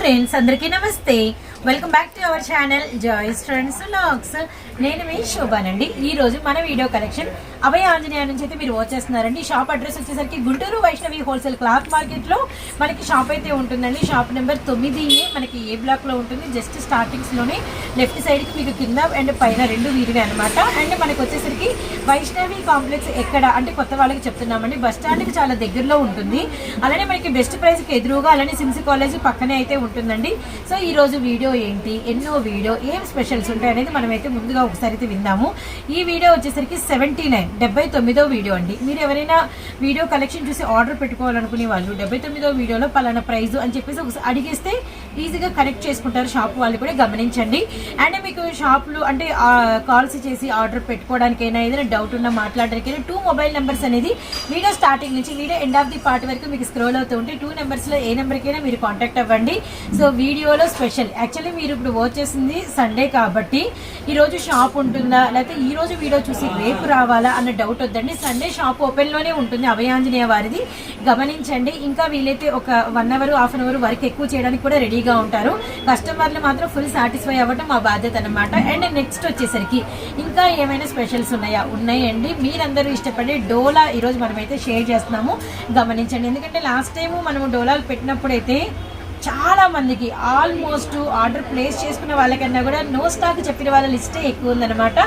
Friends అందరికీ నమస్తే. Welcome back to our channel Joyce friends లాక్స్ నేను మీ శోభానండి. ఈ రోజు మన వీడియో కలెక్షన్ అభయ ఆంజనేయ నుంచి అయితే మీరు వచ్చేస్తున్నారండి షాప్ అడ్రస్ వచ్చేసరికి గుంటూరు వైష్ణవి హోల్సేల్ క్లాత్ మార్కెట్లో మనకి షాప్ అయితే ఉంటుందండి. షాప్ నెంబర్ తొమ్మిది ఏ మనకి ఏ బ్లాక్లో ఉంటుంది? జస్ట్ స్టార్టింగ్స్లోనే లెఫ్ట్ సైడ్కి మీకు కింద అండ్ పైన రెండు వీరివే అనమాట అండ్ మనకి వచ్చేసరికి వైష్ణవి కాంప్లెక్స్ ఎక్కడ? అంటే కొత్త వాళ్ళకి చెప్తున్నామండి. బస్ స్టాండ్కి చాలా దగ్గరలో ఉంటుంది. అలానే మనకి బెస్ట్ ప్రైస్కి ఎదురుగా అలానే సిమ్స్ కాలేజ్ పక్కనే అయితే ఉంటుందండి. సో ఈ రోజు వీడియో ఏంటి ఎన్నో వీడియో ఏం స్పెషల్స్ ఉంటాయి అనేది మనమైతే ముందుగా ఒకసారి అయితే విందాము. ఈ వీడియో వచ్చేసరికి సెవెంటీ నైన్ డెబ్బై తొమ్మిదో వీడియో అండి. మీరు ఎవరైనా వీడియో కలెక్షన్ చూసి ఆర్డర్ పెట్టుకోవాలనుకునే వాళ్ళు డెబ్బై తొమ్మిదో వీడియోలో పలానా ప్రైజ్ అని చెప్పేసి ఒకసారి అడిగేస్తే ఈజీగా కనెక్ట్ చేసుకుంటారు షాప్ వాళ్ళు కూడా గమనించండి. అండ్ మీకు షాపులు అంటే కాల్స్ చేసి ఆర్డర్ పెట్టుకోవడానికైనా ఏదైనా డౌట్ ఉన్నా మాట్లాడడానికైనా టూ మొబైల్ నెంబర్స్ అనేది వీడియో స్టార్టింగ్ నుంచి video end of the part వరకు మీకు స్క్రోల్ అవుతూ ఉంటే టూ నెంబర్స్లో ఏ నెంబర్కైనా మీరు కాంటాక్ట్ అవ్వండి. సో వీడియోలో స్పెషల్ యాక్చువల్ యాక్చువల్లీ మీరు ఇప్పుడు వచ్చేసింది సండే కాబట్టి ఈరోజు షాప్ ఉంటుందా? లేకపోతే ఈ రోజు వీడియో చూసి రేపు రావాలా అన్న డౌట్ వద్దండి. సండే షాప్ ఓపెన్లోనే ఉంటుంది అభయాంజనేయ వారిది. గమనించండి. ఇంకా వీలైతే ఒక one hour half an hour work ఎక్కువ చేయడానికి కూడా రెడీగా ఉంటారు. కస్టమర్లు మాత్రం ఫుల్ సాటిస్ఫై అవ్వటం మా బాధ్యత అనమాట అండ్ నెక్స్ట్ వచ్చేసరికి ఇంకా ఏమైనా స్పెషల్స్ ఉన్నాయా? ఉన్నాయండి. మీరందరూ ఇష్టపడే డోలా ఈరోజు మనమైతే షేర్ చేస్తున్నాము. గమనించండి. ఎందుకంటే లాస్ట్ టైము మనము డోలాలు పెట్టినప్పుడైతే చాలా మందికి ఆల్మోస్ట్ ఆర్డర్ ప్లేస్ చేసుకున్న వాళ్ళకన్నా కూడా నో స్టాక్ చెప్పిన వాళ్ళ లిస్టే ఎక్కువ ఉందన్నమాట.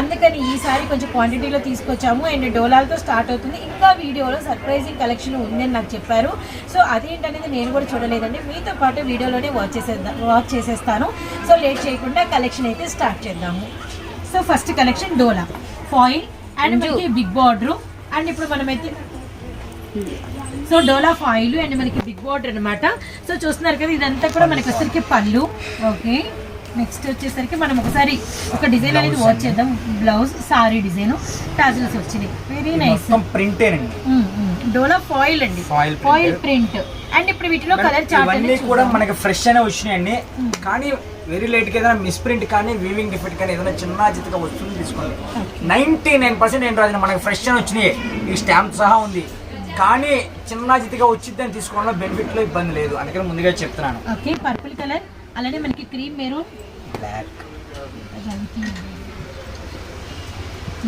అందుకని ఈసారి కొంచెం క్వాంటిటీలో తీసుకొచ్చాము. అండ్ డోలాలతో స్టార్ట్ అవుతుంది. ఇంకా వీడియోలో సర్ప్రైజింగ్ కలెక్షన్ ఉందని నాకు చెప్పారు. సో అదేంటనేది నేను కూడా చూడలేదండి. మీతో పాటు వీడియోలోనే వాచ్ చేసేద్దాం వాచ్ చేసేస్తాను. సో లేట్ చేయకుండా కలెక్షన్ అయితే స్టార్ట్ చేద్దాము. So first collection Dola. Foil and మనకి బిగ్ బార్డర్ అండ్ ఇప్పుడు మనమైతే సో డోలా ఫాయిల్ అండ్ మనకి బిగ్ బార్డర్ అన్నమాట. సో చూస్తున్నారు కదా ఇదంతా కూడా మనకి వచ్చేసరికి పళ్ళు. ఓకే. నెక్స్ట్ వచ్చేసరికి మనం ఒకసారి ఒక డిజైన్ అనేది వాచ్ చేద్దాం. బ్లౌజ్ సారీ డిజైన్ టాజిల్స్ వచ్చినాయి. వెరీ నైస్ ప్రింటేనండి డోలా ఫాయిల్ అండి. ఫాయిల్ ప్రింట్ అండ్ ఇప్పుడు వీటిలో కలర్ చార్ట్ ఇవన్నీ కూడా మనకి ఫ్రెష్ అనే వచ్చినాయండి. కానీ వెరీ లేట్గా ఏదైనా మిస్ప్రింట్ కానీ వీవింగ్ డిఫెక్ట్ కానీ ఏదైనా చిన్న చిత్తగా వస్తుంది తీసుకోండి. నైన్టీ నైన్ పర్సెంట్ ఏంటి మనకి ఫ్రెష్ అని వచ్చినాయి. ఈ స్టాంప్ సహా ఉంది. కానీ చిన్న వచ్చిందని తీసుకోవడంలో బెనిఫిట్లో ఇబ్బంది లేదు. అందుకని ముందుగా చెప్తున్నాను. ఓకే పర్పుల్ కలర్ అలానే మనకి cream maroon black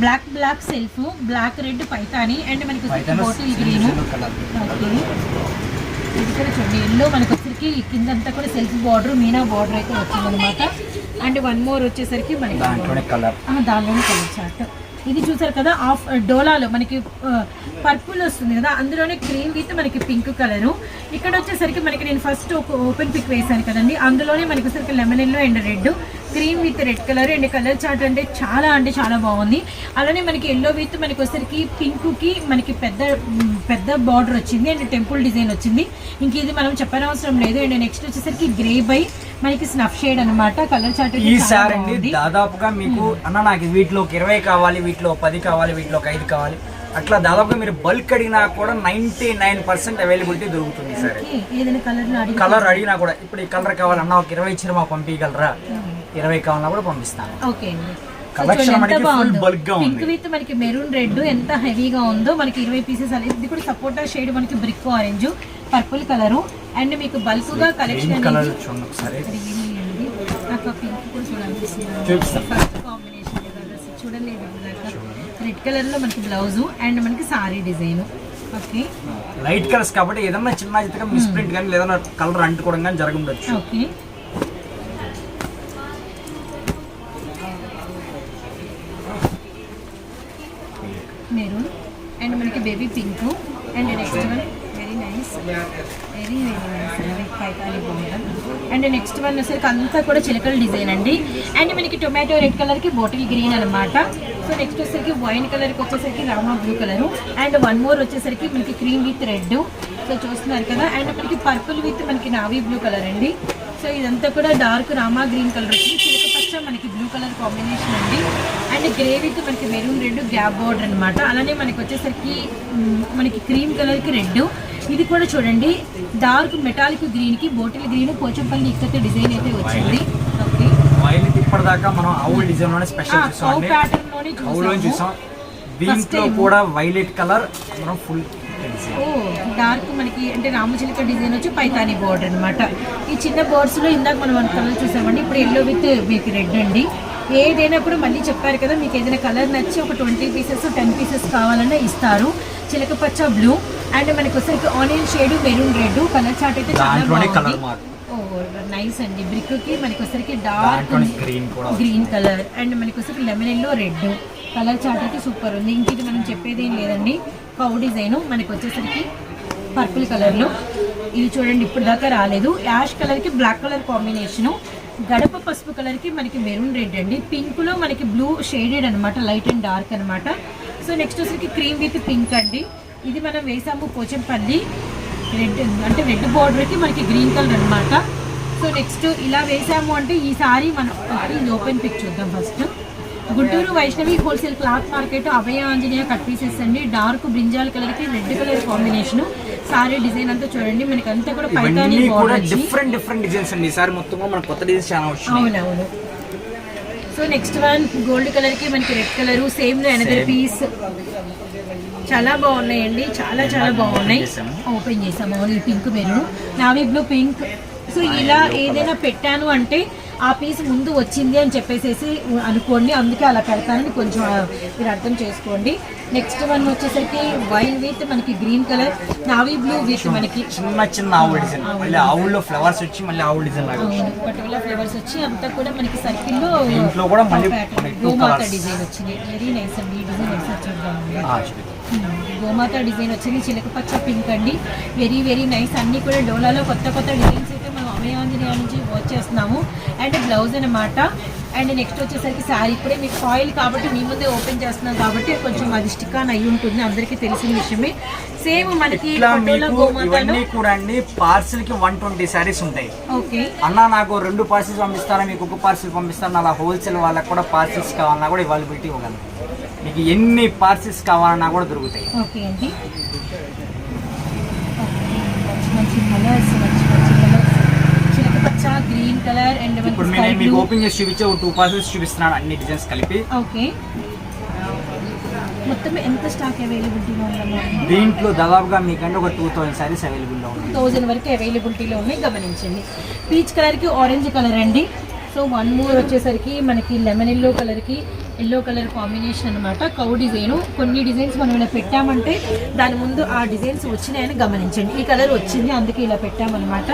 black black self black red Paithani. And మనకి బాటిల్ గ్రీన్ ఇది కూడా చూడండి. ఎల్లో మనకి వచ్చరికి కిందంతా కూడా సెల్ఫ్ బార్డర్ మీనా బార్డర్ అయితే వచ్చిందనమాట అండ్ వన్ మోర్ వచ్చేసరికి మనకి దాంట్లోనే కలర్ చార్ట్ ఇది చూసారు కదా ఆఫ్ డోలాలో మనకి పర్పుల్ వస్తుంది కదా అందులోనే క్రీమ్ విత్ మనకి పింక్ కలరు. ఇక్కడ వచ్చేసరికి మనకి నేను ఫస్ట్ ఒక ఓపెన్ పిక్ వేసాను కదండి. అందులోనే మనకి వచ్చేసరికి lemon yellow and red. Cream with red colour and colour chart అంటే చాలా అంటే చాలా బాగుంది. అలానే మనకి ఎల్లో విత్ మనకి వచ్చేసరికి పింక్కి మనకి పెద్ద పెద్ద బార్డర్ వచ్చింది అండ్ టెంపుల్ డిజైన్ వచ్చింది. ఇంక ఇది మనం చెప్పనవసరం లేదు అండ్ నెక్స్ట్ వచ్చేసరికి గ్రే బై. మనకి స్నఫ్ షేడ్ అన్నమాట కలర్ చార్ట్ ఈ సార్ అండి దాదాపుగా మీకు అన్న నాకు వీటిలో ఒక ఇరవై కావాలి వీటిలో పది కావాలి వీటిలో ఒక ఐదు కావాలి. అట్లా దాదాపుగా మీరు బల్క్ అడిగినా కూడా నైన్టీ నైన్ పర్సెంట్ అవైలబిలిటీ దొరుకుతుంది సార్. కలర్ అడిగి కలర్ అడిగినా కూడా ఇప్పుడు ఈ కలర్ కావాలన్నా ఒక ఇరవై ఇచ్చిన మాకు పంపించగలరా? ఇరవై కావాలన్నా కూడా పంపిస్తాను. ఓకే అండి. మనకి పింక్. విత్ మెరూన్ రెడ్ ఎంత హెవీగా ఉందో మనకి ఇరవై పీసెస్ అనేది ఇది కూడా సపోటా షేడ్ మనకి brick orange purple colour and మీకు బల్క్గా కలెక్షన్ అనేది. నాకు పింక్ కూడా చూడాలనిపిస్తుంది ఫస్ట్ కాంబినేషన్ చూడలేదు రెడ్ కలర్లో మనకి బ్లౌజ్ అండ్ మనకి sari design okay light colours కాబట్టి ఏదన్నా చిన్న చిత్తగా మిస్ప్రింట్ కానీ లేదన్నా కలర్ అంటుకోవడం కానీ జరగండొచ్చు ఓకే మెరూన్ అండ్ మనకి baby pink and next one very very nice అండి బొమ్మలు అండ్ నెక్స్ట్ వన్ వచ్చేసరికి అంతా కూడా చిలకల డిజైన్ అండి. అండ్ మనకి టొమాటో రెడ్ కలర్కి బాటిల్ గ్రీన్ అనమాట సో నెక్స్ట్ వచ్చేసరికి వైన్ కలర్కి వచ్చేసరికి Rama blue colour and one more వచ్చేసరికి మనకి క్రీమ్ విత్ రెడ్ సో చూస్తున్నారు కదా. అండ్ మనకి పర్పుల్ విత్ మనకి నావీ బ్లూ కలర్ అండి. సో ఇదంతా కూడా డార్క్ రామా గ్రీన్ కలర్ వచ్చింది. చిలక పచ్చ మనకి బ్లూ కలర్ కాంబినేషన్ అండి. అండ్ గ్రే విత్ మనకి మెరూన్ రెడ్ గ్యాప్ బార్డర్ అనమాట అలానే మనకి వచ్చేసరికి మనకి క్రీమ్ కలర్కి రెడ్ ఇది కూడా చూడండి. డార్క్ మెటాలిక్ గ్రీన్కి బోటిల్ గ్రీన్ పోచంపల్లి ఇక్కతే డిజైన్ అయితే వచ్చింది. ఓకే. వైలెట్ ఇప్పటిదాకా మనం ఆవుల డిజైన్లోనే స్పెషల్ చూసాం కౌ ప్యాటర్న్లోనే ఆవులో చూసాము. చూసాం. దీంట్లో కూడా వైలెట్ కలర్ మనం ఫుల్ ఓ డార్క్ మనకి అంటే రామచిలక డిజైన్ వచ్చి పైతాని బోర్డర్ అన్నమాట. ఈ చిన్న బోర్డ్స్లో ఇందాక మనం వన్ కలర్ చూసామండి. ఇప్పుడు ఎల్లో విత్ మీకు రెడ్ అండి. ఏదైనా కూడా మళ్ళీ చెప్పారు కదా మీకు ఏదైనా కలర్ నచ్చి ఒక ట్వంటీ పీసెస్ టెన్ పీసెస్ కావాలన్నా ఇస్తారు. చిలక పచ్చ బ్లూ అండ్ మనకి వచ్చరికి onion shade maroon red colour chart అయితే చాలా బాగుంది. నైస్ అండి. బ్రిక్కి మనకి వచ్చరికి డార్క్ గ్రీన్ కలర్ అండ్ మనకి వచ్చరికి lemon yellow red colour chart అయితే సూపర్ ఉంది. ఇంక ఇది మనం చెప్పేది ఏం లేదండి. కౌ డిజైన్ మనకి వచ్చేసరికి పర్పుల్ కలర్లో. ఇది చూడండి ఇప్పుడు దాకా రాలేదు. యాష్ కలర్కి బ్లాక్ కలర్ కాంబినేషను గడప పసుపు కలర్కి మనకి మెరూన్ రెడ్ అండి. పింక్లో మనకి బ్లూ షేడెడ్ అనమాట లైట్ అండ్ డార్క్ అనమాట సో నెక్స్ట్ వచ్చరికి క్రీమ్ విత్ పింక్ అండి. ఇది మనం వేసాము పోచంపల్లి. రెడ్ అంటే రెడ్ బార్డర్కి మనకి గ్రీన్ కలర్ అనమాట సో నెక్స్ట్ ఇలా వేసాము అంటే ఈ సారీ మనం ఇది ఓపెన్ పిక్ చూద్దాం first Guntur Vaishnavi wholesale cloth market Abhaya Anjaneya cut pieces అండి. డార్క్ బ్రింజాల్ కలర్కి red colour combination sari design అంతా చూడండి. మనకి అంతా కూడా డిఫరెంట్ డిఫరెంట్ డిజైన్స్ అండి. ఈసారి మొత్తం మన కొత్త డిజైన్స్ చాలా అవునవును. సో నెక్స్ట్ వన్ గోల్డ్ కలర్కి మనకి రెడ్ కలర్ సేమ్లో ఎనదర్. పీస్ చాలా బాగున్నాయండి చాలా చాలా బాగున్నాయి. ఓపెన్ చేసాము pink maroon navy blue pink so ఇలా ఏదైనా పెట్టాను అంటే ఆ పీస్ ముందు వచ్చింది అని చెప్పేసేసి అనుకోండి అందుకే అలా పెడతానని కొంచెం మీరు అర్థం చేసుకోండి. నెక్స్ట్ వన్ వచ్చేసరికి వైన్ విత్ మనకి green colour navy blue with మనకి చిన్న చిన్న ఆవుల డిజైన్ మళ్ళీ ఆవుల్లో ఫ్లవర్స్ వచ్చి మళ్ళీ ఆవుల డిజైన్ పర్టికులర్ ఫ్లేవర్స్ వచ్చి అంతా కూడా మనకి సర్కిల్లో దీంట్లో కూడా మళ్ళీ గోమాత. డిజైన్ వచ్చింది. వెరీ నైస్ అండి ఈ డిజైన్ ఒకసారి. గోమాత డిజైన్ వచ్చింది చిలక పచ్చ పింక్ అండి. వెరీ వెరీ నైస్ అన్ని కూడా డోలాలో కొత్త కొత్త డిజైన్స్ అమయాంజనేయ నుంచి వచ్చేస్తున్నాము. అండ్ బ్లౌజ్ అనమాట అండ్ నెక్స్ట్ వచ్చేసరికి శారీ ఇప్పుడే మీకు ఫాయిల్ కాబట్టి మీ ముందే ఓపెన్ చేస్తున్నాం కాబట్టి కొంచెం అది స్టిక్ ఆన్ అయ్యి ఉంటుంది. అందరికీ తెలిసిన విషయమే. సేమ్ మనకి ఇవన్నీ కూడా అండి పార్సిల్కి వన్ ట్వంటీ శారీస్ ఉంటాయి. ఓకే అన్న నాకు రెండు పార్సిల్స్ పంపిస్తారా మీకు ఒక పార్సిల్ పంపిస్తాను అలా హోల్సేల్ వాళ్ళకి కూడా పార్సిల్స్ కావాలన్నా కూడా అవైలబిలిటీ ఇవ్వగలను. మీకు ఎన్ని పార్సిల్స్ కావాలన్నా కూడా దొరుకుతాయి. ఓకే అండి మంచి మంచి కలర్స్ మంచి మంచి కలర్స్ చిలక పచ్చ గ్రీన్ కలర్ అండ్ ఇప్పుడు నేను మీకు ఓపెన్ చేసి చూపించే ఒక టూ పార్సిల్స్ చూపిస్తున్నాను అన్ని డిజైన్స్ కలిపి. ఓకే. మొత్తం ఎంత స్టాక్ అవైలబిలిటీలో ఉందన్నమాట దీంట్లో దాదాపుగా మీకంటే ఒక టూ థౌసండ్ శారీస్ అవైలబుల్లో ఉన్నాయి. థౌజండ్ వరకు అవైలబిలిటీలో ఉన్నాయి గమనించండి. పీచ్ కలర్కి ఆరెంజ్ కలర్ అండి. సో వన్ మోర్ వచ్చేసరికి మనకి లెమన్ ఎల్లో కలర్కి ఎల్లో కలర్ కాంబినేషన్ అనమాట కౌ డిజైన్ కొన్ని డిజైన్స్ మనం ఇలా పెట్టామంటే దాని ముందు ఆ డిజైన్స్ వచ్చినాయని గమనించండి. ఈ కలర్ వచ్చింది అందుకే ఇలా పెట్టామన్నమాట.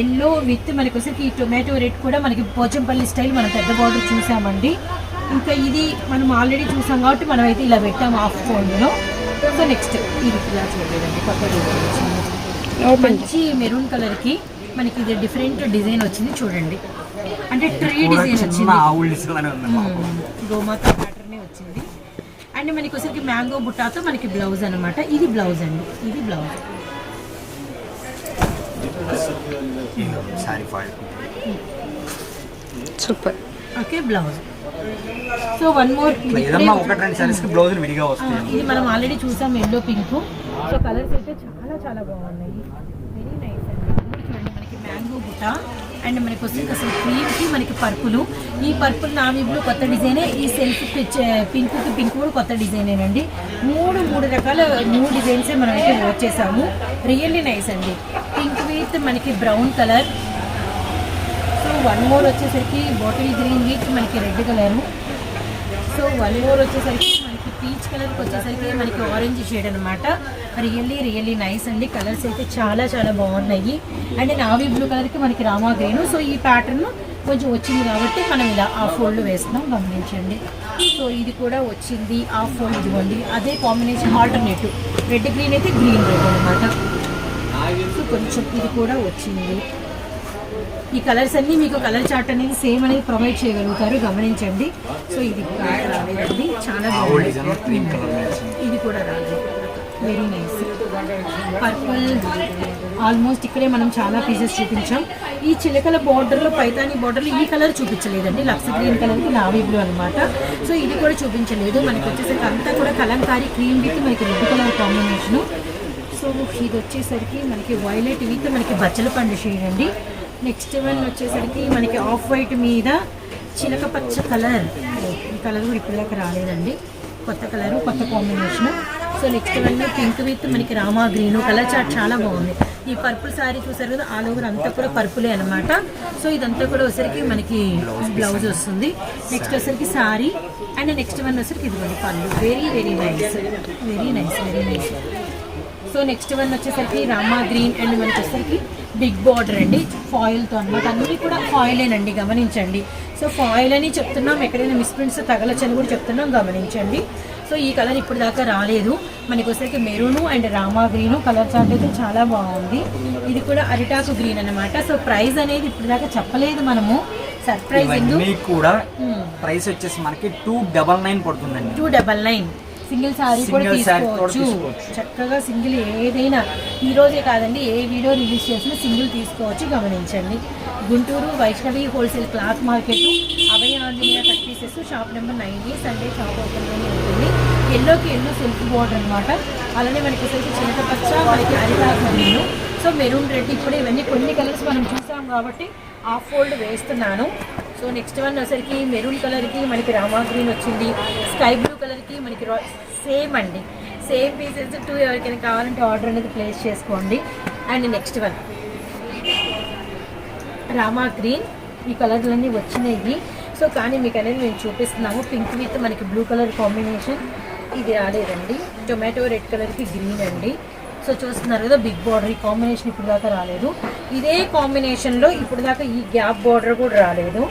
ఎల్లో విత్ మనకి వచ్చేసరికి ఈ టొమాటో రెడ్ కూడా మనకి పోచంపల్లి స్టైల్ మనం పెద్ద బార్డర్ చూసామండి. ఇంకా ఇది మనం ఆల్రెడీ చూసాం కాబట్టి మనం అయితే ఇలా పెట్టాము ఆఫ్ ఫోన్లో సో నెక్స్ట్ ఇది ఇలా చూడలేదండి కొత్త డిజైన్ వచ్చింది. మంచి మెరూన్ కలర్కి మనకి ఇది డిఫరెంట్ డిజైన్ వచ్చింది చూడండి. అంటే ట్రీ డిజైన్ వచ్చింది. మ్మ్. గోమాత ప్యాటర్న్ వచ్చింది. అండ్ మనకి వచ్చరికి మ్యాంగో బుట్టాతో మనకి బ్లౌజ్ అన్నమాట. ఇది బ్లౌజ్ అండి. ఇది blouse sari foil super. Okay blouse. So one more ఏదన్నా ఒకటి రెండు శారీస్కి బ్లౌజులు విడిగా వస్తాయి. ఇది మనం ఆల్రెడీ చూసాం ఎల్లో పింక్ సో కలర్స్ అయితే చాలా చాలా బాగున్నాయి. వెరీ నైస్ అండి. చూడండి మనకి మ్యాంగో బుట్ట. అండ్ మనకి వస్తుంది అసలు క్రీమ్కి మనకి పర్పులు. ఈ పర్పుల్ నావీ బ్లూ కొత్త డిజైనే ఈ సెల్ఫ్ పింక్కి పింక్ కూడా కొత్త డిజైనేనండి. మూడు మూడు రకాల న్యూ డిజైన్సే మనమైతే అయితే వచ్చేసాము రియల్లీ నైస్ అండి. పింక్ విత్ మనకి brown colour so one more వచ్చేసరికి బాటిల్ గ్రీన్ విత్ మనకి red colour so one more వచ్చేసరికి పీచ్ కలర్కి వచ్చేసరికి మనకి ఆరెంజ్ షేడ్ అనమాట రియల్లీ రియల్లీ నైస్ అండి. కలర్స్ అయితే చాలా చాలా బాగున్నాయి. అండ్ నావీ బ్లూ కలర్కి మనకి రామా గ్రీన్ సో ఈ ప్యాటర్న్ కొంచెం వచ్చింది కాబట్టి మనం ఇలా ఆ ఫోల్డ్ వేస్తున్నాం. గమనించండి. సో ఇది కూడా వచ్చింది ఆ ఫోల్డ్ ఇదిగోండి. అదే కాంబినేషన్ ఆల్టర్నేటివ్ రెడ్ గ్రీన్ అయితే గ్రీన్ రెడ్ అనమాట సో కొంచెం ఇది కూడా వచ్చింది. ఈ కలర్స్ అన్ని మీకు కలర్ చార్ట్ అనేది సేమ్ అనేది ప్రొవైడ్ చేయగలుగుతారు. గమనించండి. సో ఇది రాలేదండి. చాలా బాగుంది. ఇది కూడా రాలేదు. వెరీ నైస్ పర్పుల్ ఆల్మోస్ట్ ఇక్కడే మనం చాలా పీసెస్ చూపించాం. ఈ చిలకల బార్డర్లో పైతాని బార్డర్లో ఈ కలర్ చూపించలేదండి. లక్స్ గ్రీన్ కలర్కి నావీ బ్లూ అనమాట సో ఇది కూడా చూపించలేదు. మనకి వచ్చేసరికి అంతా కూడా కలంకారీ క్రీమ్ విత్ మనకి రెడ్ కలర్ కాంబినేషను సో ఇది వచ్చేసరికి మనకి వైలెట్ విత్ మనకి బచ్చల పండు షేడ్ అండి. నెక్స్ట్ వన్ వచ్చేసరికి మనకి ఆఫ్ వైట్ మీద చిలక పచ్చ కలర్ ఈ కలర్ కూడా ఇప్పటిదాకా రాలేదండి. కొత్త కలర్ కొత్త combination so next one pink with మనకి రామా గ్రీన్ కలర్ చాట్ చాలా బాగుంది. ఈ పర్పుల్ సారీ చూసారు కదా ఆల్ ఓవర్ అంతా కూడా పర్పులే అనమాట సో ఇదంతా కూడా వచ్చరికి మనకి బ్లౌజ్ వస్తుంది. నెక్స్ట్ వచ్చరికి సారీ అండ్ నెక్స్ట్ వన్ వచ్చరికి ఇదిగోండి pallu. Very very nice very nice very nice so next one వచ్చేసరికి రామా గ్రీన్ అండ్ మనకి వచ్చేసరికి బిగ్ బార్డర్ అండి. ఫాయిల్తో అనమాట అన్నీ కూడా ఫాయిలేనండి గమనించండి. సో ఫాయిల్ అని చెప్తున్నాం ఎక్కడైనా మిస్ప్రింట్స్ తగలచ్చని కూడా చెప్తున్నాం గమనించండి. సో ఈ కలర్ ఇప్పుడు దాకా రాలేదు. మనకి వచ్చేసరికి maroon and Rama green colour chart అయితే చాలా బాగుంది. ఇది కూడా అరిటాకు గ్రీన్ అన్నమాట. సో ప్రైస్ అనేది ఇప్పుడు దాకా చెప్పలేదు మనము. సర్ప్రైజింగ్ ఇవన్నీ కూడా ప్రైస్ వచ్చేసి మనకి టూ డబల్ నైన్ పడుతుందండి. Two double nine single sari కూడా తీసుకోవచ్చు. చక్కగా సింగిల్ ఏదైనా ఈ రోజే కాదండి ఏ వీడియో రిలీజ్ చేసినా సింగిల్ తీసుకోవచ్చు గమనించండి. Guntur Vaishnavi wholesale cloth market Abhaya Anjaneya cut pieces shop number nine Sunday shop open ఉంటుంది. ఎల్లోకి ఎల్లో సెల్ఫ్ బోర్డర్ అనమాట అలానే మనకి వచ్చేసి చిన్న పచ్చ మనకి గ్రీన్ సో మెరూన్ రెడ్ ఇప్పుడు ఇవన్నీ కొన్ని కలర్స్ మనం చూసాం కాబట్టి హాఫ్ ఫోల్డ్ వేస్తున్నాను. సో నెక్స్ట్ వన్ వచ్చరికి మెరూన్ కలర్కి మనకి రామా గ్రీన్ వచ్చింది స్కై బ్లూ కలర్కి మనకి సేమ్ అండి. సేమ్ పీసెస్ టూ ఎవరికైనా కావాలంటే ఆర్డర్ అనేది ప్లేస్ చేసుకోండి. And next one Rama green. ఈ కలర్లన్నీ వచ్చినాయి. సో కానీ మీకు అనేది మేము చూపిస్తున్నాము. పింక్ విత్ మనకి బ్లూ కలర్ కాంబినేషన్ ఇది రాలేదండి. టొమాటో రెడ్ కలర్కి గ్రీన్ అండి. సో చూస్తున్నారు కదా బిగ్ బార్డర్ ఈ కాంబినేషన్ ఇప్పుడు దాకా రాలేదు. ఇదే కాంబినేషన్లో ఇప్పుడు దాకా ఈ గ్యాప్ బార్డర్ కూడా రాలేదు.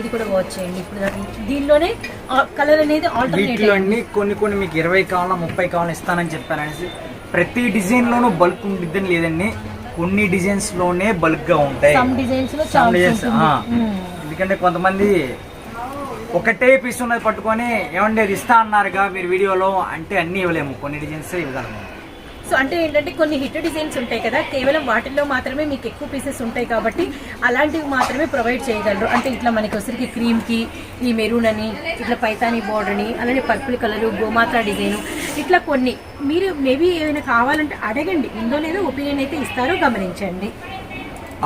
ఇది కూడా వాచ్ చేయండి. ఇప్పుడు దీనిలోనే కలర్ అనేది ఆల్టర్నేట్ అన్ని కొన్ని కొన్ని మీకు ఇరవై కావాలా ముప్పై కావాలా ఇస్తానని చెప్పాను అనేసి ప్రతి డిజైన్ లోనూ బల్క్ ఉండిద్దని లేదండి. కొన్ని డిజైన్స్లోనే బల్క్గా ఉంటాయి. ఉంటుంది. ఎందుకంటే కొంతమంది ఒకటే పీస్ ఉన్నది పట్టుకొని ఏమండి అది ఇస్తా అన్నారుగా మీరు వీడియోలో అంటే అన్ని ఇవ్వలేము. కొన్ని డిజైన్స్ ఇవ్వగలము. సో అంటే ఏంటంటే కొన్ని హిట్ డిజైన్స్ ఉంటాయి కదా కేవలం వాటిల్లో మాత్రమే మీకు ఎక్కువ పీసెస్ ఉంటాయి కాబట్టి అలాంటివి మాత్రమే ప్రొవైడ్ చేయగలరు. అంటే ఇట్లా మనకి వచ్చరికి క్రీమ్కి ఈ మెరూన్ అని ఇట్లా పైతాని బోర్డర్ని అని అలానే పర్పుల్ కలరు గోమాత్ర డిజైను ఇట్లా కొన్ని. మీరు మేబీ ఏమైనా కావాలంటే అడగండి. ఇందులో లేదో ఒపీనియన్ అయితే ఇస్తారో గమనించండి.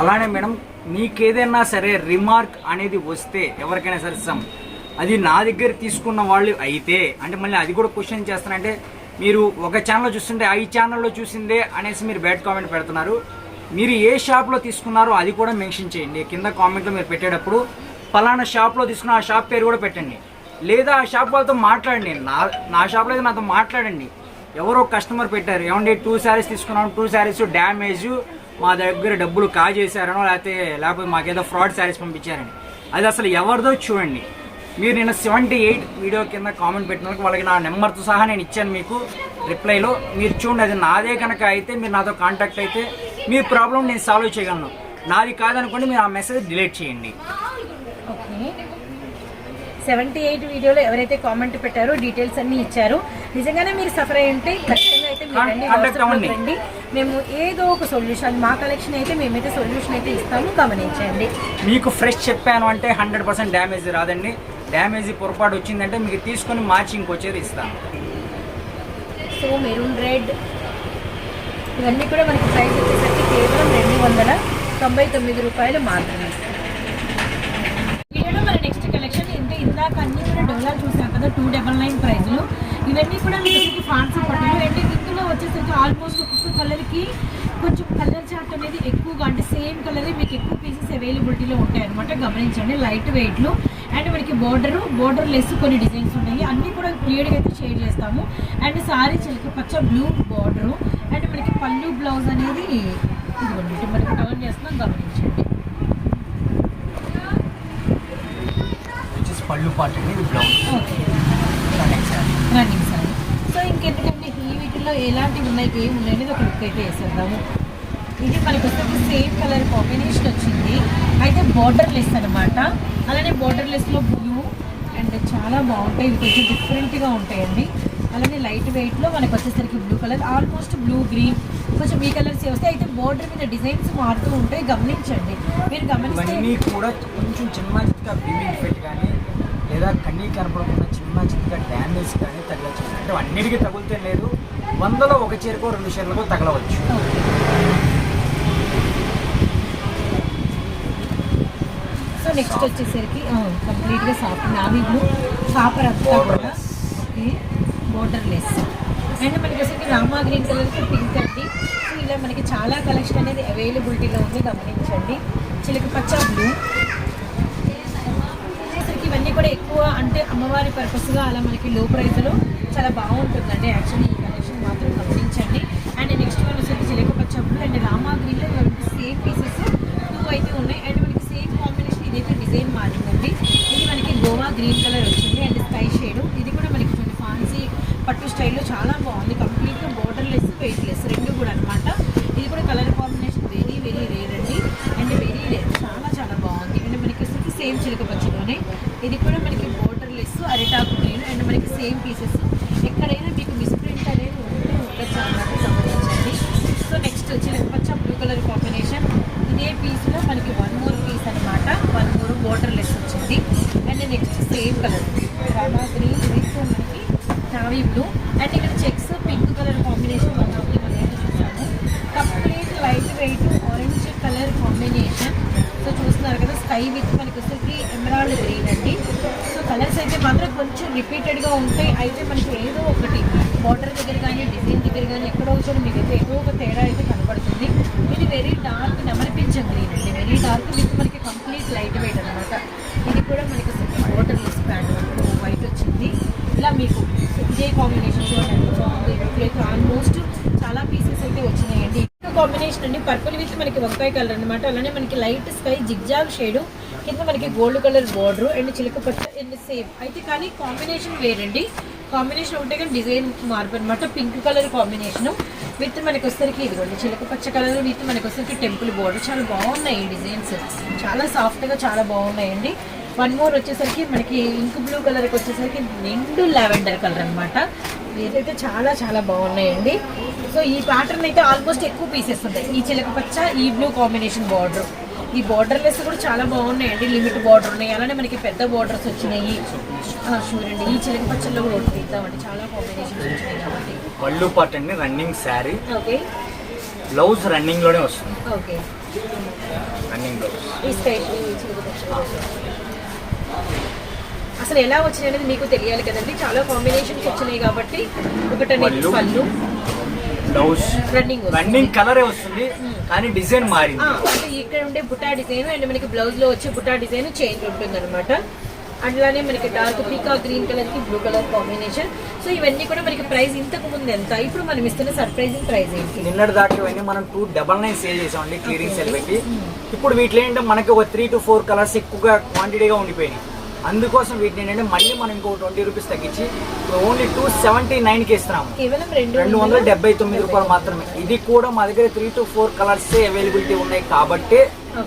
అలానే మేడం మీకేదైనా సరే రిమార్క్ అనేది వస్తే ఎవరికైనా సరే సమ్ అది నా దగ్గర తీసుకున్న వాళ్ళు అయితే అంటే మళ్ళీ అది కూడా క్వశ్చన్ చేస్తానంటే మీరు ఒక ఛానల్లో చూస్తుంటే ఆ ఈ ఛానల్లో చూసిందే అనేసి మీరు బ్యాడ్ కామెంట్ పెడుతున్నారు. మీరు ఏ షాప్లో తీసుకున్నారో అది కూడా మెన్షన్ చేయండి. కింద కామెంట్లో మీరు పెట్టేటప్పుడు పలానా షాప్లో తీసుకున్న ఆ షాప్ పేరు కూడా పెట్టండి. లేదా ఆ షాప్ వాళ్ళతో మాట్లాడండి. నా నా షాప్లో అయితే నాతో మాట్లాడండి. ఎవరో కస్టమర్ పెట్టారు. ఏమంటే టూ శారీస్ తీసుకున్నాం. టూ శారీస్ డ్యామేజ్ మా దగ్గర డబ్బులు కాజేశారనో లేకపోతే లేకపోతే మాకేదో ఫ్రాడ్ శారీస్ పంపించారని. అది అసలు ఎవరిదో చూడండి. మీరు నిన్న సెవెంటీ ఎయిట్ వీడియో కింద కామెంట్ పెట్టినందుకు వాళ్ళకి నా నెంబర్తో సహా నేను ఇచ్చాను మీకు రిప్లైలో మీరు చూడండి అది నాదే కనుక అయితే మీరు నాతో కాంటాక్ట్ అయితే మీ ప్రాబ్లం నేను సాల్వ్ చేయగలను. నాది కాదనుకోండి మీరు ఆ మెసేజ్ డిలీట్ చేయండి. ఓకే సెవెంటీ ఎయిట్ వీడియోలో ఎవరైతే కామెంట్ పెట్టారో డీటెయిల్స్ అన్ని ఇచ్చారు. నిజంగానే మీరు సఫర్ అయి ఉంటే ఖచ్చితంగా అయితే మీరు. రండి మేము ఏదో ఒక సొల్యూషన్ మా కలెక్షన్ అయితే మేమైతే సొల్యూషన్ అయితే ఇస్తాము గమనించండి. మీకు ఫ్రెష్ చెప్పాను అంటే హండ్రెడ్ పర్సెంట్ డ్యామేజ్ రాదండి. డ్యామేజ్ పొరపాటు వచ్చిందంటే మీకు తీసుకొని మార్చి ఇంకొచ్చేది ఇస్తాను సో మెరూన్ రెడ్ ఇవన్నీ కూడా మనకి ప్రైస్ వచ్చేసరికి కేవలం రెండు వందల తొంభై తొమ్మిది రూపాయలు మాత్రమే. వీడియోలో మన నెక్స్ట్ కలెక్షన్ అంటే ఇందాక అన్ని కూడా డోలా చూసాం కదా టూ డబల్ నైన్ ప్రైజ్లు ఇవన్నీ కూడా మీకు ఫాన్సీ పట్టులు అంటే ఇందులో వచ్చేసరికి ఆల్మోస్ట్ ఒక్కొక్క కలర్కి కొంచెం కలర్ చార్ట్ అనేది ఎక్కువగా అంటే సేమ్ కలర్ మీకు ఎక్కువ పీసెస్ అవైలబిలిటీలో ఉంటాయి అనమాట గమనించండి లైట్ వెయిట్లు అండ్ మనకి బోర్డర్ బోర్డర్ లెస్ కొన్ని డిజైన్స్ ఉన్నాయి. అన్నీ కూడా క్లియర్గా అయితే షేర్ చేస్తాము. అండ్ సారీ చిలక పచ్చ బ్లూ బార్డర్ అండ్ మనకి పళ్ళు బ్లౌజ్ అనేది ఇదిగోండి మనకి టర్న్ చేస్తున్నాం. గమనించండి. పళ్ళు పాట blouse okay running sari so ఇంకెందుకంటే ఈ వీటిలో ఎలాంటివి ఉన్నాయి ఏమి ఉన్నాయి అనేది ఒక లుక్ అయితే వేసేద్దాము. ఇది మనకు వచ్చేసి సేమ్ కలర్ కాంబినేషన్ వచ్చింది. అయితే బార్డర్ లెస్ అనమాట అలానే బార్డర్ లెస్లో బ్లూ అండ్ చాలా బాగుంటాయి. ఇవి కొంచెం డిఫరెంట్గా ఉంటాయండి. అలానే లైట్ వెయిట్లో మనకు వచ్చేసరికి blue colour almost blue green కొంచెం ఈ కలర్స్ వస్తే అయితే బార్డర్ మీద డిజైన్స్ మారుతూ ఉంటాయి. గమనించండి. మీరు గమనిస్తే కూడా కొంచెం చిన్న చిత్తగా ఎఫెక్ట్ కానీ లేదా కన్నీ కనపడకుండా చిన్న చిత్తగా డ్యామేజ్ కానీ తగలచ్చు అంటే అన్నిటికీ తగులుతే లేదు. వందలో ఒక చీరకో రెండు చీరలకో తగలవచ్చు. సో నెక్స్ట్ వచ్చేసరికి కంప్లీట్గా సాఫ్ట్ నావీ బ్లూ కాపర్ అంతా కూడా ఓకే బోర్డర్ లెస్ అండ్ మనకి వచ్చేసి రామా గ్రీన్ కలర్కి పింక్ అండి. సో ఇలా మనకి చాలా కలెక్షన్ అనేది అవైలబిలిటీలో ఉంది గమనించండి. చిలక పచ్చ బ్లూ. ఇవన్నీ కూడా ఎక్కువ అంటే అమ్మవారి పర్పస్గా అలా మనకి లో ప్రైస్లో చాలా బాగుంటుందండి యాక్చువల్లీ ఈ కలెక్షన్ మాత్రం గమనించండి అండ్ నెక్స్ట్ వన్ వచ్చేసి చిలక పచ్చ బ్లూ అండ్ రామా గ్రీన్లో మనకి సేమ్ పీసెస్ టూ అయితే ఉన్నాయి. అండ్ మనకి సేమ్ కాంబినేషన్ ఇదైతే డిజైన్ మారిందండి. ఇది మనకి గోవా గ్రీన్ కలర్ వచ్చింది. అండ్ స్కై షేడ్ ఇది కూడా మనకి కొంచెం ఫాన్సీ పట్టు స్టైల్లో చాలా బాగుంది. కంప్లీట్గా బోర్డర్లెస్ లెస్ లెస్ రెండు కూడా అనమాట ఇది కూడా colour combination very very rare అండి. అండ్ వెరీ రేర్ చాలా చాలా బాగుంది. అండ్ మనకి వచ్చేసి సేమ్ చిలక పచ్చలోనే ఇది కూడా నెక్స్ట్ చిలక పచ్చ బ్లూ కలర్ కాంబినేషన్ ఇదే పీస్లో మనకి వన్ మోర్ పీస్ అనమాట వన్ మోర్ వాటర్ లెస్ వచ్చింది and next same colour Rama green with మనకి నావీ బ్లూ అండ్ ఇక్కడ checks pink colour combination of మనం అయితే చూసాము. Complete light weight orange colour combination so చూస్తున్నారు కదా స్కై విత్ మనకి వచ్చేసి ఎమరాల్డ్ గ్రీన్ అండి. సో కలర్స్ అయితే మాత్రం కొంచెం రిపీటెడ్గా ఉంటాయి. అయితే మనకి ఏదో ఒకటి బార్డర్ దగ్గర కానీ డిజైన్ దగ్గర కానీ ఎక్కడో చోట మీకు అయితే ఏదో ఒక తేడా అయితే కనపడుతుంది. ఇది వెరీ డార్క్ నెమలిపించం గ్రీన్ అండి వెరీ డార్క్ విత్ మనకి కంప్లీట్ లైట్ వెయిట్ అనమాట ఇది కూడా మనకి వాటర్ లెస్ ప్యాంట్ వైట్ వచ్చింది. ఇలా మీకు ఇదే కాంబినేషన్ చూడండి బాగుంది. ఇప్పుడైతే ఆల్మోస్ట్ చాలా పీసెస్ అయితే వచ్చినాయండి. కాంబినేషన్ అండి పర్పుల్ విత్ మనకి వంకాయ కలర్ అనమాట అలానే మనకి లైట్ స్కై జిగ్జాగ్ షేడ్ కింద మనకి గోల్డ్ కలర్ బార్డర్ అండ్ చిలక పచ్చ అండ్ సేమ్ అయితే కానీ కాంబినేషన్ వేరండి. కాంబినేషన్ ఉంటే కానీ డిజైన్ మార్పు అనమాట పింక్ కలర్ కాంబినేషన్. విత్ మనకి వచ్చేసరికి ఇదిగోండి చిలక పచ్చ కలర్ విత్ మనకి వచ్చేసరికి టెంపుల్ బోర్డర్. చాలా బాగున్నాయి ఈ డిజైన్స్. చాలా సాఫ్ట్గా చాలా బాగున్నాయండి. వన్ మోర్ వచ్చేసరికి మనకి ఇంక్ బ్లూ కలర్కి వచ్చేసరికి నిండు లావెండర్ కలర్ అనమాట ఇదైతే చాలా చాలా బాగున్నాయండి. సో ఈ ప్యాటర్న్ అయితే ఆల్మోస్ట్ ఎక్కువ పీసెస్ ఉంటాయి. ఈ చిలక పచ్చ ఈ బ్లూ కాంబినేషన్ బార్డర్. ఈ బార్డర్ లెస్ కూడా చాలా బాగున్నాయండి. లిమిట్ బార్డర్ ఉన్నాయి. అలానే మనకి పెద్ద బార్డర్స్ వచ్చినాయి. చూడండి. ఈ చిలక పచ్చల్లో కూడా ఒకటి తీద్దామండి. చాలా కాంబినేషన్స్ వచ్చినాయి కాబట్టి. పళ్ళు పాట్ అండి రన్నింగ్ శారీ ఓకే బ్లౌజ్ రన్నింగ్లోనే వస్తుంది. ఓకే రన్నింగ్ బ్లౌజ్ ఈ స్టైల్ అసలు ఎలా వచ్చినాయి అనేది మీకు తెలియాలి కదండి. చాలా కాంబినేషన్స్ వచ్చినాయి కాబట్టి ఒకటనేది పళ్ళు. బ్లౌజ్. రన్నింగ్ కలరే వస్తుంది కానీ డిజైన్ ఆ, మారింది అంటే ఇక్కడ ఉండే బుటా డిజైన్ అండ్ మనకి బ్లౌజ్లో వచ్చే బుటా డిజైన్ చేంజ్ ఉంటుంది అనమాట అట్లానే మనకి డార్క్ పీకా గ్రీన్ కలర్కి బ్లూ కలర్ కాంబినేషన్ సో ఇవన్నీ కూడా మనకి ప్రైస్ ఇంతకు ముందు ఎంత? ఇప్పుడు మనం ఇస్తున్న సర్ప్రైజింగ్ ప్రైస్ ఏంటి? నిన్నటి దాకా ఇవన్నీ మనం టూ డబల్ నైన్ సేల్ చేసామండి క్లియరింగ్ సేల్ పెట్టి. ఇప్పుడు వీటిలో ఏంటంటే మనకి ఒక త్రీ టు ఫోర్ కలర్స్ ఎక్కువగా క్వాంటిటీగా ఉండిపోయినాయి. అందుకోసం వీటిని ఏంటంటే మళ్ళీ మనం ఇంకో ట్వంటీ రూపీస్ తగ్గించి ఓన్లీ టూ సెవెంటీ నైన్కి ఇస్తున్నాము. కేవలం రెండు రెండు వందల డెబ్బై తొమ్మిది రూపాయలు మాత్రమే. ఇది కూడా మా దగ్గర three to four colours availability ఉన్నాయి కాబట్టి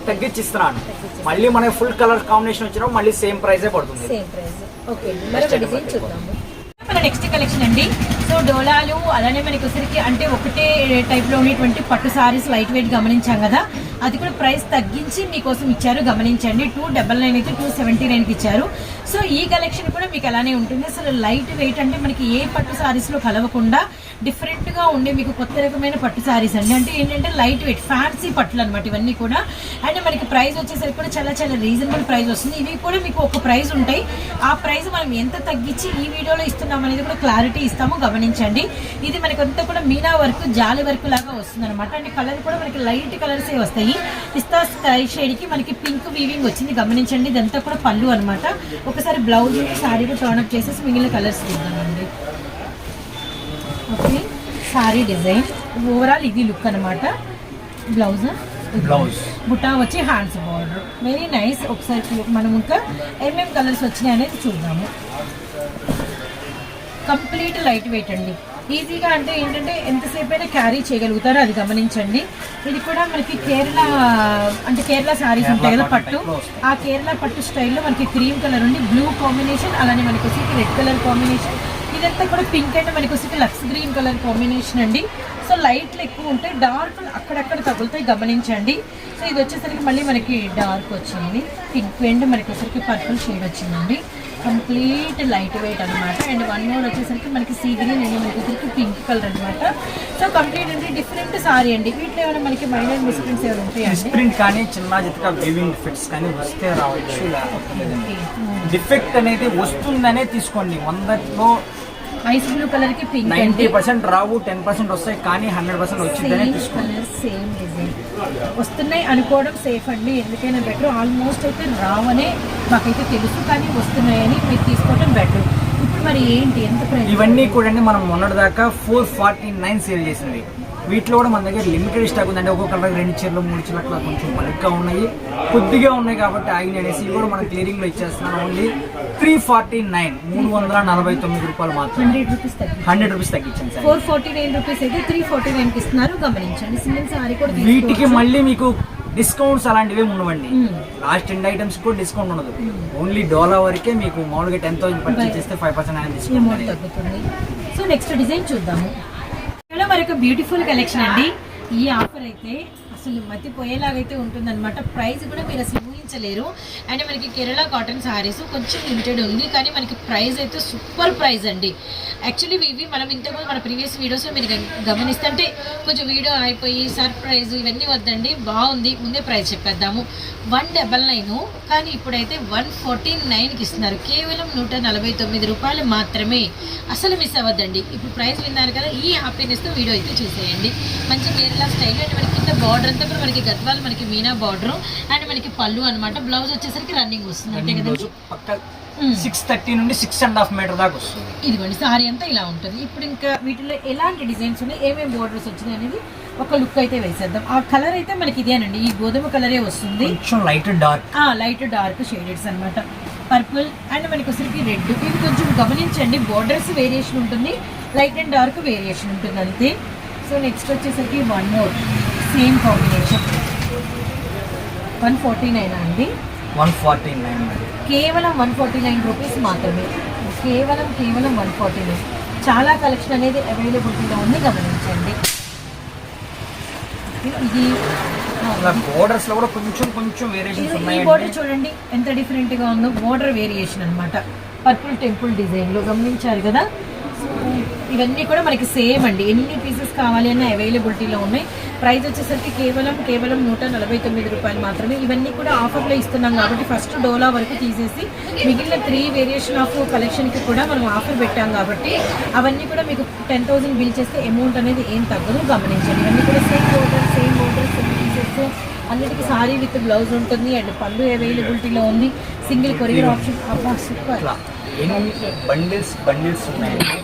తగ్గించి ఇస్తున్నాను మళ్ళీ మనకి ఫుల్ కలర్ కాంబినేషన్ వచ్చినప్పుడు మళ్ళీ సేమ్ ప్రైజే పడుతుంది. సేమ్ ప్రైస్ మన నెక్స్ట్ కలెక్షన్ అండి. సో డోలాలు అలానే మనకి వచ్చరికి అంటే ఒకటే టైప్లో ఉన్నటువంటి పట్టు సారీస్ లైట్ వెయిట్ గమనించాం కదా. అది కూడా ప్రైస్ తగ్గించి మీకోసం ఇచ్చారు. గమనించండి. టూ డబల్ నైన్ అయితే టూ సెవెంటీ నైన్కి ఇచ్చారు. సో ఈ కలెక్షన్ కూడా మీకు అలానే ఉంటుంది. అసలు లైట్ వెయిట్ అంటే మనకి ఏ పట్టు శారీస్లో కలవకుండా డిఫరెంట్గా ఉండే మీకు కొత్త రకమైన పట్టు సారీస్ అండి. అంటే ఏంటంటే లైట్ వెయిట్ ఫ్యాన్సీ పట్టులు అనమాట ఇవన్నీ కూడా. అండ్ మనకి ప్రైస్ వచ్చేసరికి కూడా చాలా చాలా రీజనబుల్ ప్రైస్ వస్తుంది. ఇవి కూడా మీకు ఒక ప్రైస్ ఉంటాయి. ఆ ప్రైస్ మనం ఎంత తగ్గించి ఈ వీడియోలో ఇస్తున్నాం అనేది కూడా క్లారిటీ ఇస్తాము. గమనించండి. ఇది మనకంతా కూడా మీనా వర్క్ జాలి వర్క్ లాగా వస్తుంది అనమాట అండ్ కలర్ కూడా మనకి లైట్ కలర్స్ వస్తాయి. పిస్తా స్కై షేడ్కి మనకి పింక్ వీవింగ్ వచ్చింది. గమనించండి ఇదంతా కూడా పళ్ళు అనమాట ఒకసారి బ్లౌజ్ సారీ కూడా టర్న్ అప్ చేసేసి మిగిలిన కలర్స్ చూద్దామండి. Okay sari design. ఓవరాల్ ఇది లుక్ అనమాట బ్లౌజ్? బ్లౌజ్. బుటా వచ్చి హ్యాండ్స్ బార్డర్ వెరీ నైస్ ఒకసారి మనం ఇంకా ఏమేమి కలర్స్ వచ్చినాయి అనేది చూద్దాము. కంప్లీట్ లైట్ వెయిట్ అండి. ఈజీగా అంటే ఏంటంటే ఎంతసేపు అయినా క్యారీ చేయగలుగుతారో అది గమనించండి. ఇది కూడా మనకి కేరళ అంటే కేరళ శారీస్ ఉంటాయి కదా పట్టు. ఆ కేరళ పట్టు స్టైల్లో మనకి క్రీమ్ కలర్ ఉండి బ్లూ కాంబినేషన్ అలానే మనకి వచ్చి రెడ్ కలర్ కాంబినేషన్. ఇదంతా కూడా పింక్ అంటే మనకి వచ్చి లక్స్ గ్రీన్ కలర్ కాంబినేషన్ అండి. సో లైట్లు ఎక్కువ ఉంటాయి డార్క్ అక్కడక్కడ తగులుతాయి గమనించండి. సో ఇది వచ్చేసరికి మళ్ళీ మనకి డార్క్ వచ్చింది. పింక్ అండ్ మనకి వచ్చేసరికి పర్పుల్ షేడ్ వచ్చిందండి. కంప్లీట్ లైట్ వెయిట్ అనమాట అండ్ వన్ మోర్ వచ్చేసరికి మనకి సీ గ్రీన్ అండ్ మనకి వచ్చేసరికి పింక్ కలర్ అనమాట సో కంప్లీట్ అంటే డిఫరెంట్ సారీ అండి. వీటిలో ఏమైనా మనకి మైనర్ మిస్ప్రింట్స్ ఏమైనా ఉంటాయండి ప్రింట్ కానీ చిన్న చితక వీవింగ్ ఫిట్స్ కానీ వస్తే రావచ్చు. డిఫెక్ట్ అనేది వస్తుందనే తీసుకోండి. వందలో ఐస్ బ్లూ కలర్కి పింక్ నైన్టీ పర్సెంట్ రావు టెన్ పర్సెంట్ వస్తాయి కానీ హండ్రెడ్ పర్సెంట్ వచ్చిందనే సేమ్ తీసుకోండి. కలర్ సేమ్ డిజైన్ వస్తున్నాయి అనుకోవడం సేఫ్ అండి ఎందుకైనా బెటర్ ఆల్మోస్ట్ అయితే రావనే మాకైతే తెలుసు కానీ వస్తున్నాయని మీరు తీసుకోవడం బెటర్ ఇప్పుడు మరి ఏంటి ఎంత ఇవన్నీ కూడా మనం మొన్నటి దాకా ఫోర్ ఫార్టీ నైన్ సేల్ చేసింది. వీటిలో కూడా మన దగ్గర లిమిటెడ్ స్టాక్ ఉందండి. ఒక్కొక్క కలర్ రెండు చీరలు మూడు చీరలు అట్లా కొంచెం బల్క్గా ఉన్నాయి. కొద్దిగా ఉన్నాయి కాబట్టి ఆగిన అనేసి ఇవి కూడా మనం క్లియరింగ్లో ఇచ్చేస్తున్నాం. ఓన్లీ త్రీ ఫార్టీ నైన్ మూడు వందల నలభై తొమ్మిది రూపాయలు మాత్రమే. హండ్రెడ్ రూపీస్ హండ్రెడ్ రూపీస్ తగ్గించాను sir. Four forty nine rupees అయితే త్రీ ఫార్టీ నైన్ ఇస్తున్నారు. గమనించండి సింగిల్ సారీ కూడా వీటికి. మళ్ళీ మీకు డిస్కౌంట్స్ అలాంటివి ఉండవండి. లాస్ట్ టెన్ ఐటమ్స్ కూడా డిస్కౌంట్ ఉండదు. ఓన్లీ డోలా వరకే మీకు మామూలుగా టెన్ థౌసండ్ పర్చేస్ చేస్తే ఫైవ్ పర్సెంట్ అనేది. డిస్కౌంట్ సో నెక్స్ట్ డిజైన్ చూద్దాము. మరొక బ్యూటిఫుల్ కలెక్షన్ అండి. ఈ ఆఫర్ అయితే అసలు మతిపోయేలాగైతే ఉంటుందన్నమాట. ప్రైస్ కూడా మీరు అసలు ఊహించలేరు అండ్ మనకి కేరళ కాటన్ సారీస్ కొంచెం లిమిటెడ్ ఉంది. కానీ మనకి ప్రైస్ అయితే సూపర్ ప్రైస్ అండి. యాక్చువల్లీ ఇవి మనం ఇంతకుముందు మన ప్రీవియస్ వీడియోస్లో మీరు గమనిస్తే గమనిస్తుంటే కొంచెం వీడియో అయిపోయి సర్ప్రైజ్ ఇవన్నీ వద్దండి. బాగుంది. ముందే ప్రైస్ చెప్పేద్దాము. One double nine. కానీ ఇప్పుడైతే వన్ ఫార్టీ నైన్కి ఇస్తున్నారు. కేవలం నూట నలభై తొమ్మిది రూపాయలు మాత్రమే. అసలు మిస్ అవ్వద్దండి. ఇప్పుడు ప్రైస్ విన్నారు కదా ఈ హ్యాపీనెస్తో వీడియో అయితే చూసేయండి. మంచి కేరళ స్టైల్ అండ్ మనకి కింద బార్డర్ అంతా కూడా మనకి గద్వాల్ మనకి మీనా బార్డర్ అండ్ మనకి పళ్ళు అనమాట బ్లౌజ్ వచ్చేసరికి రన్నింగ్ వస్తుంది. అంతే కదండి? రోజు పక్క. సిక్స్ థర్టీ నుండి సిక్స్ అండ్ హాఫ్ మీటర్ దాకా వస్తుంది. ఇదిగోండి సారీ అంతా ఇలా ఉంటుంది. ఇప్పుడు ఇంకా వీటిలో ఎలాంటి డిజైన్స్ ఉన్నాయి? ఏమేమి బోర్డర్స్ వచ్చినాయి అనేది ఒక లుక్ అయితే వేసేద్దాం. ఆ కలర్ అయితే మనకి ఇదేనండి. ఈ గోధుమ కలరే వస్తుంది. కొంచెం light dark light dark shadeds అన్నమాట. పర్పుల్ అండ్ మనకి వచ్చరికి రెడ్ ఇవి కొంచెం గమనించండి. బోర్డర్స్ వేరియేషన్ ఉంటుంది. లైట్ అండ్ డార్క్ వేరియేషన్ ఉంటుంది అంతే. సో నెక్స్ట్ వచ్చేసరికి one more same combination one forty nine అండి? వన్ ఫార్టీ నైన్ కేవలం వన్ ఫార్టీ నైన్ రూపీస్ మాత్రమే. కేవలం కేవలం వన్ ఫార్టీ నైన్. చాలా కలెక్షన్ అనేది అవైలబిలిటీలో ఉంది గమనించండి. ఇది అలా బోర్డర్స్లో కూడా కొంచెం కొంచెం వేరియేషన్స్ ఈ బోర్డర్ చూడండి ఎంత డిఫరెంట్గా ఉందో. బోర్డర్ వేరియేషన్ అన్నమాట. పర్పుల్ టెంపుల్ డిజైన్లో గమనించారు కదా? ఇవన్నీ కూడా మనకి సేమ్ అండి. ఎన్ని పీసెస్ కావాలి అన్న అవైలబిలిటీలో ఉన్నాయి. ప్రైస్ వచ్చేసరికి కేవలం కేవలం నూట నలభై తొమ్మిది రూపాయలు మాత్రమే. ఇవన్నీ కూడా ఆఫర్లో ఇస్తున్నాం కాబట్టి ఫస్ట్ డోలా వరకు తీసేసి మిగిలిన త్రీ వేరియేషన్ ఆఫ్ కలెక్షన్కి కూడా మనం ఆఫర్ పెట్టాం కాబట్టి అవన్నీ కూడా మీకు టెన్ థౌసండ్ బిల్ చేస్తే అమౌంట్ అనేది ఏం తగ్గదు. గమనించండి. ఇవన్నీ కూడా same border same border same pieces అన్నిటికీ సారీ విత్ బ్లౌజ్ ఉంటుంది అండ్ పళ్ళు అవైలబిలిటీలో ఉంది. Single courier option super bundles bundles ఉన్నాయండి?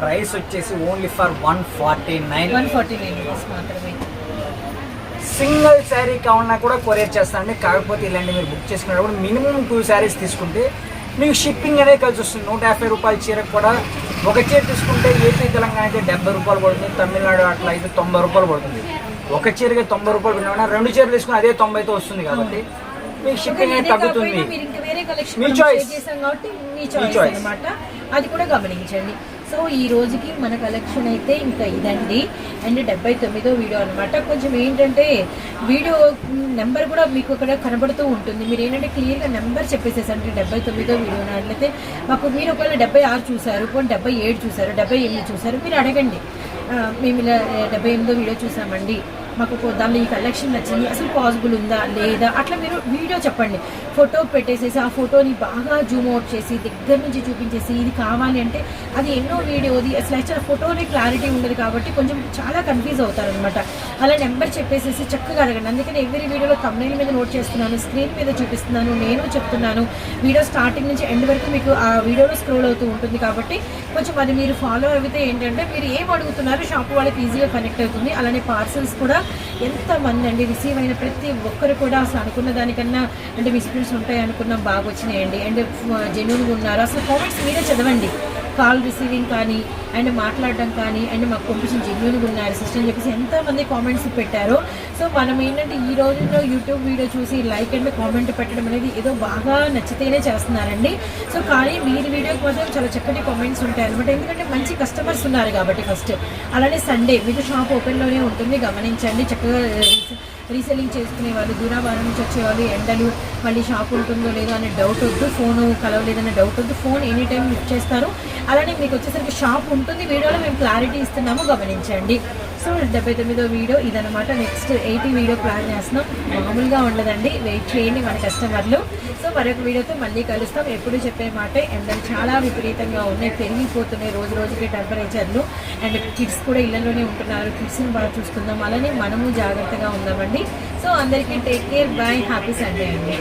ప్రైస్ వచ్చేసి only for one forty nine. One forty nine మాత్రమే. సింగిల్ శారీ కావాలన్నా కూడా కొరియర్ చేస్తానండి. కాకపోతే ఇలాంటి మీరు బుక్ చేసుకున్నప్పుడు మినిమం టూ శారీస్ తీసుకుంటే మీకు షిప్పింగ్ అనేది కలిసి వస్తుంది. నూట యాభై రూపాయల చీరకు కూడా ఒక చీర తీసుకుంటే ఏపీ తెలంగాణ అయితే డెబ్బై రూపాయలు పడుతుంది. తమిళనాడు అట్లా అయితే తొంభై రూపాయలు పడుతుంది. ఒక చీరకి తొంభై రూపాయలు పెట్టినా రెండు చీరలు తీసుకుని అదే తొంభైతో వస్తుంది కాబట్టి మీకు షిప్పింగ్ అనేది తగ్గుతుంది. మీ కాబట్టి మీ చాయిస్ అది కూడా గమనించండి. సో ఈ రోజుకి మన కలెక్షన్ అయితే ఇంకా ఇదండి. అండ్ డెబ్బై తొమ్మిదో వీడియో అనమాట కొంచెం ఏంటంటే వీడియో నెంబర్ కూడా మీకు అక్కడ కనబడుతూ ఉంటుంది. మీరు ఏంటంటే క్లియర్గా నెంబర్ చెప్పేసేసండి డెబ్బై తొమ్మిదో వీడియో అట్లయితే మాకు మీరు ఒకవేళ డెబ్బై ఆరు చూసారు కొన్ని డెబ్బై ఏడు చూసారు డెబ్బై ఎనిమిది చూసారు మీరు అడగండి. మేము ఇలా డెబ్బై ఎనిమిదో వీడియో చూసామండి. మాకు కొ- దానిలో ఈ కలెక్షన్ నచ్చింది అసలు పాసిబుల్ ఉందా లేదా అట్లా మీరు వీడియో చెప్పండి. ఫోటో పెట్టేసేసి ఆ ఫోటోని బాగా జూమ్ అవుట్ చేసి దగ్గర నుంచి చూపించేసి ఇది కావాలి అంటే అది ఎన్నో వీడియోది అసలు యాక్చువల్ ఫోటోనే క్లారిటీ ఉండదు కాబట్టి కొంచెం చాలా కన్ఫ్యూజ్ అవుతారనమాట అలా నెంబర్ చెప్పేసేసి చక్కగా అడగండి. అందుకని ఎవరి వీడియోలో తమిళ మీద నోట్ చేస్తున్నాను స్క్రీన్ మీద చూపిస్తున్నాను నేను చెప్తున్నాను. వీడియో స్టార్టింగ్ నుంచి ఎండ్ వరకు మీకు ఆ వీడియోలో స్క్రోల్ అవుతూ ఉంటుంది కాబట్టి కొంచెం అది మీరు ఫాలో అయితే ఏంటంటే మీరు ఏం అడుగుతున్నారు షాప్ వాళ్ళకి ఈజీగా కనెక్ట్ అవుతుంది. అలానే పార్సల్స్ కూడా ఎంతమంది అండి రిసీవ్ అయిన ప్రతి ఒక్కరు కూడా అసలు అనుకున్న దానికన్నా అంటే మిస్ప్రింట్స్ ఉంటాయి అనుకున్నా బాగా వచ్చినాయండి. అండ్ జెన్యున్గా ఉన్నారు. అసలు కామెంట్స్ మీరే చదవండి. కాల్ రిసీవింగ్ కానీ అండ్ మాట్లాడడం కానీ అండ్ మాకు పంపించిన జెన్యున్గా ఉన్నారు సిస్టర్ అని చెప్పేసి ఎంతమంది కామెంట్స్ పెట్టారో. సో మనం ఏంటంటే ఈ రోజుల్లో యూట్యూబ్ వీడియో చూసి లైక్ అండ్ కామెంట్ పెట్టడం అనేది ఏదో బాగా నచ్చితేనే చేస్తున్నారండి. సో కానీ వీరి వీడియోకి మాత్రం చాలా చక్కటి కామెంట్స్ ఉంటాయి అనమాట ఎందుకంటే మంచి కస్టమర్స్ ఉన్నారు కాబట్టి ఫస్ట్ అలానే సండే మీకు షాప్ ఓపెన్లోనే ఉంటుంది గమనించండి. చక్కగా రీసెల్లింగ్ చేసుకునే వాళ్ళు దూరాభారం నుంచి వచ్చేవాళ్ళు ఎండలు మళ్ళీ షాప్ ఉంటుందో లేదో అనే డౌట్ వద్దు ఫోన్ కలవలేదనే డౌట్ వద్దు ఫోన్ ఎనీ టైం లిఫ్ట్ చేస్తారు. అలానే మీకు వచ్చేసరికి షాప్ ఉంటుంది వీడియోలో మేము క్లారిటీ ఇస్తున్నాము గమనించండి. సో డెబ్బై తొమ్మిదో వీడియో ఇదనమాట నెక్స్ట్ ఎయిటీ వీడియో ప్లాన్ చేస్తున్నాం. మామూలుగా ఉండదండి. వెయిట్ చేయండి మన కస్టమర్లు. సో మరొక వీడియోతో మళ్ళీ కలుస్తాం. ఎప్పుడు చెప్పే మాట ఎండలు చాలా విపరీతంగా ఉన్నాయి. పెరిగిపోతున్నాయి రోజు రోజుకి టెంపరేచర్లు. అండ్ కిడ్స్ కూడా ఇళ్ళలోనే ఉంటున్నారు. కిడ్స్ని బాగా చూసుకుందాం. అలానే మనము జాగ్రత్తగా ఉందామండి. సో అందరికీ take care bye happy Sunday అండి.